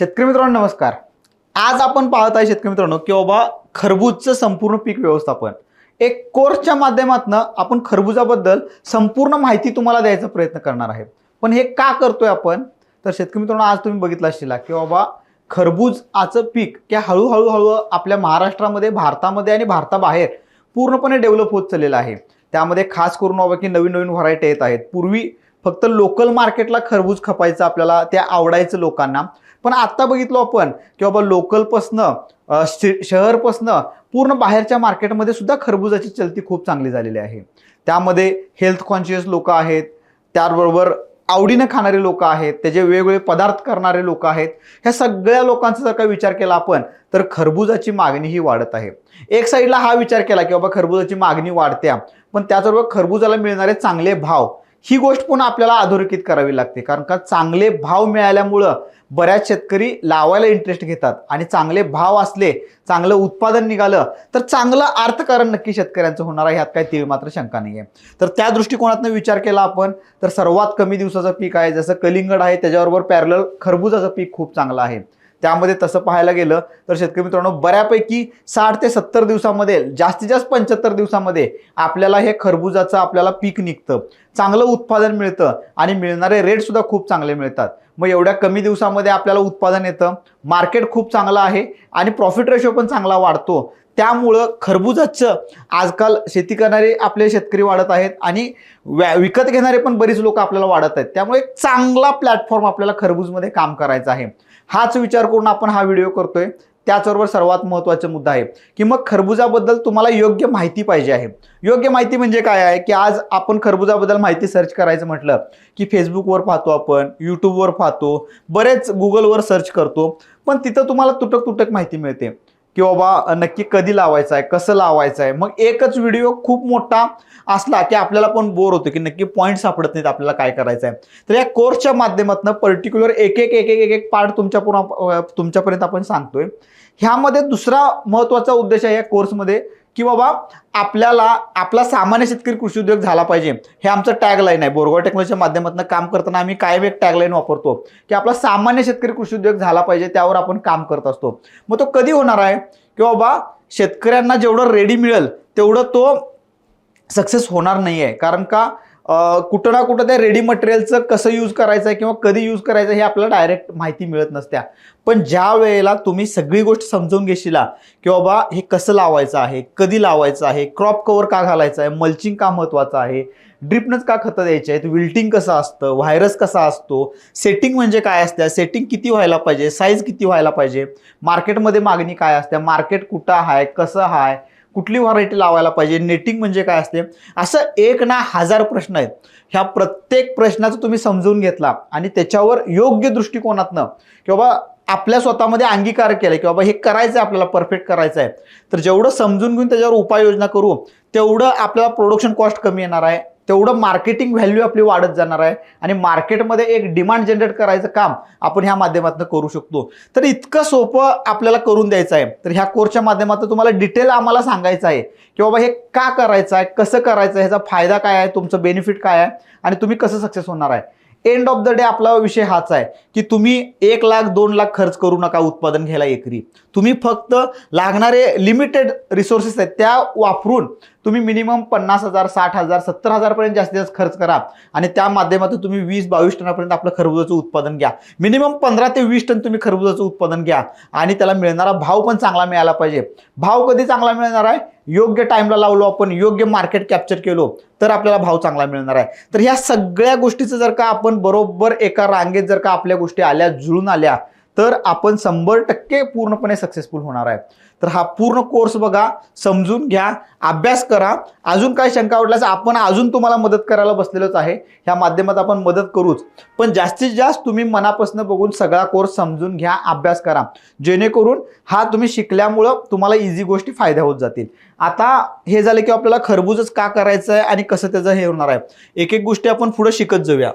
शेतकरी मित्रांनो नमस्कार. आज आपण पाहत आहे शेतकरी मित्रांनो की बाबा खरबूजचं संपूर्ण पीक व्यवस्थापन. एक कोर्सच्या माध्यमातून आपण खरबुजाबद्दल संपूर्ण माहिती तुम्हाला द्यायचा प्रयत्न करणार आहे. पण हे का करतोय आपण? तर शेतकरी मित्रांनो आज तुम्ही बघितलं असशीला की बाबा खरबूज आचं पीक की हळूहळू हळू आपल्या महाराष्ट्रामध्ये भारतामध्ये आणि भारताबाहेर पूर्णपणे डेव्हलप होत चाललेलं आहे. त्यामध्ये खास करून बाबा की नवीन नवीन व्हरायटी येत आहेत. पूर्वी फक्त लोकल मार्केटला खरबूज खपायचं आपल्याला ते आवडायचं लोकांना. पण आत्ता बघितलो आपण की बाबा लोकलपासनं शहरपासनं पूर्ण बाहेरच्या मार्केटमध्ये सुद्धा खरबुजाची चलती खूप चांगली झालेली आहे. त्यामध्ये हेल्थ कॉन्शियस लोक आहेत त्याचबरोबर आवडीनं खाणारे लोक आहेत त्याचे वेगवेगळे पदार्थ करणारे लोक आहेत. ह्या सगळ्या लोकांचा जर का विचार केला आपण तर खरबुजाची मागणी ही वाढत आहे. एक साईडला हा विचार केला की बाबा खरबुजाची मागणी वाढत्या पण त्याचबरोबर खरबुजाला मिळणारे चांगले भाव ही गोष्ट पुन्हा आपल्याला अधोरेखित करावी लागते. कारण का चांगले भाव मिळाल्यामुळं बऱ्याच शेतकरी लावायला इंटरेस्ट घेतात आणि चांगले भाव असले चांगलं उत्पादन निघालं तर चांगलं अर्थकारण नक्की शेतकऱ्यांचं होणार आहे ह्यात काही तीळ मात्र शंका नाही आहे तर त्या दृष्टिकोनातनं विचार केला आपण तर सर्वात कमी दिवसाचं पीक आहे जसं कलिंगड आहे त्याच्याबरोबर पॅरल खरबुजाचं पीक खूप चांगलं आहे. त्यामध्ये तसं पाहायला गेलं तर शेतकरी मित्रांनो बऱ्यापैकी साठ ते सत्तर दिवसामध्ये जास्तीत जास्त पंच्याहत्तर दिवसामध्ये आपल्याला हे खरबुजाचं आपल्याला पीक निघतं. चांगलं उत्पादन मिळतं आणि मिळणारे रेटसुद्धा खूप चांगले मिळतात. मग एवढ्या कमी दिवसामध्ये आपल्याला उत्पादन येतं. मार्केट खूप चांगलं आहे आणि प्रॉफिट रेशो पण चांगला वाढतो. त्यामुळं खरबुजाचं आजकाल शेती करणारे आपले शेतकरी वाढत आहेत आणि व्या- विकत घेणारे पण बरीच लोक आपल्याला वाढत आहेत. त्यामुळे एक चांगला प्लॅटफॉर्म आपल्याला खरबूजमध्ये काम करायचा आहे. हाच विचार करून आपण हा व्हिडिओ करतोय. त्याचबरोबर सर्वात महत्त्वाचा मुद्दा आहे की मग खरबुजाबद्दल तुम्हाला योग्य माहिती पाहिजे आहे. योग्य माहिती म्हणजे काय आहे की आज आपण खरबुजाबद्दल माहिती सर्च करायचं म्हटलं की फेसबुकवर पाहतो आपण यूट्यूबवर पाहतो बरेच गुगलवर सर्च करतो. पण तिथं तुम्हाला तुटक तुटक माहिती मिळते. की बाबा नक्की कधी लावायचं आहे कसं लावायचं आहे मग एकच व्हिडिओ खूप मोठा असला की आपल्याला पण बोर होतो की नक्की पॉईंट सापडत नाहीत आपल्याला काय करायचं आहे तर या कोर्सच्या माध्यमातून पर्टिक्युलर एक एक एक एक एक एक पार्ट तुमच्या पुन्हा तुमच्यापर्यंत आपण सांगतोय. ह्यामध्ये दुसरा महत्त्वाचा उद्देश आहे या कोर्समध्ये की बाबा आपल्याला आपला सामान्य शेतकरी कृषी उद्योग झाला पाहिजे. हे आमचं टॅगलाईन आहे. बोरगाव टेक्नॉलॉजीच्या माध्यमातून काम करताना आम्ही कायम एक टॅगलाईन वापरतो? की आपला सामान्य शेतकरी कृषी उद्योग झाला पाहिजे त्यावर आपण काम करत असतो. मग तो कधी होणार आहे? की बाबा शेतकऱ्यांना जेवढं रेडी मिळेल तेवढं तो सक्सेस होणार नाही आहे कारण का? कुठं ना कुठं त्या रेडी मटेरियलचं कसं यूज करायचं आहे किंवा कधी यूज करायचं आहे हे आपल्याला डायरेक्ट माहिती मिळत नसत्या. पण ज्या वेळेला तुम्ही सगळी गोष्ट समजून घेशीला की बाबा हे कसं लावायचं आहे कधी लावायचं आहे क्रॉप कव्हर का घालायचं आहे मल्चिंग का महत्त्वाचं आहे ड्रिपनंच का खतं द्यायची आहेत विल्टिंग कसं असतं व्हायरस कसा असतो सेटिंग म्हणजे काय असतं सेटिंग किती व्हायला पाहिजे साईज किती व्हायला पाहिजे मार्केटमध्ये मागणी काय असते मार्केट कुठं आहे कसं आहे कुठली व्हरायटी लावायला पाहिजे? नेटिंग म्हणजे काय असते? असं एक ना हजार प्रश्न आहेत. ह्या प्रत्येक प्रश्नाचं तुम्ही समजून घेतला आणि त्याच्यावर योग्य दृष्टिकोनातनं किंवा आपल्या स्वतःमध्ये अंगीकार केला की बाबा हे करायचं आहे आपल्याला परफेक्ट करायचं आहे तर जेवढं समजून घेऊन त्याच्यावर उपाययोजना करू तेवढं आपल्याला प्रोडक्शन कॉस्ट कमी येणार आहे. तेवढं मार्केटिंग व्हॅल्यू आपली वाढत जाणार आहे. आणि मार्केटमध्ये एक डिमांड जनरेट करायचं काम आपण ह्या माध्यमातून करू शकतो. तर इतकं सोपं आपल्याला करून द्यायचं आहे. तर ह्या कोर्सच्या माध्यमातून तुम्हाला डिटेल आम्हाला सांगायचं आहे की बाबा हे का करायचं आहे कसं करायचं आहे ह्याचा फायदा काय आहे तुमचं बेनिफिट काय आहे आणि तुम्ही कसं सक्सेस होणार आहे. एंड ऑफ द डे आपला विषय हाच आहे की तुम्ही एक लाख दोन लाख खर्च करू नका उत्पादन घ्यायला एकरी. तुम्ही फक्त लागणारे लिमिटेड रिसोर्सेस आहेत त्या वापरून तुम्ही मिनिमम पन्नास हजार साठ हजार सत्तर हजारपर्यंत जास्तीत जास्त खर्च करा आणि त्या माध्यमातून तुम्ही वीस बावीस टनापर्यंत आपलं खरबुजाचं उत्पादन घ्या. मिनिमम पंधरा ते वीस टन तुम्ही खरबुजाचं उत्पादन घ्या आणि त्याला मिळणारा भाव पण चांगला मिळाला पाहिजे. भाव कधी चांगला मिळणार आहे? योग्य टाईमला लावलो आपण योग्य मार्केट कॅप्चर केलो तर आपल्याला भाव चांगला मिळणार आहे. तर ह्या सगळ्या गोष्टीचं जर का आपण बरोबर एका रांगेत जर का आपल्या गोष्टी आल्या जुळून आल्या तर आपण शंभर टक्के पूर्णपणे सक्सेसफुल होणार आहे. तर हा पूर्ण कोर्स बघा समजून घ्या अभ्यास करा. अजून काय शंका वाटल्यास आपण अजून तुम्हाला मदत करायला बसलेलोच आहे. ह्या माध्यमात आपण मदत करूच. पण जास्तीत जास्त तुम्ही मनापासून बघून सगळा कोर्स समजून घ्या अभ्यास करा. जेणेकरून हा तुम्ही शिकल्यामुळं तुम्हाला इझी गोष्टी फायदा होत जातील. आता हे झालं की आपल्याला खरबूजच का करायचं आहे आणि कसं त्याचं हे होणार आहे. एक एक गोष्टी आपण पुढे शिकत जाऊया.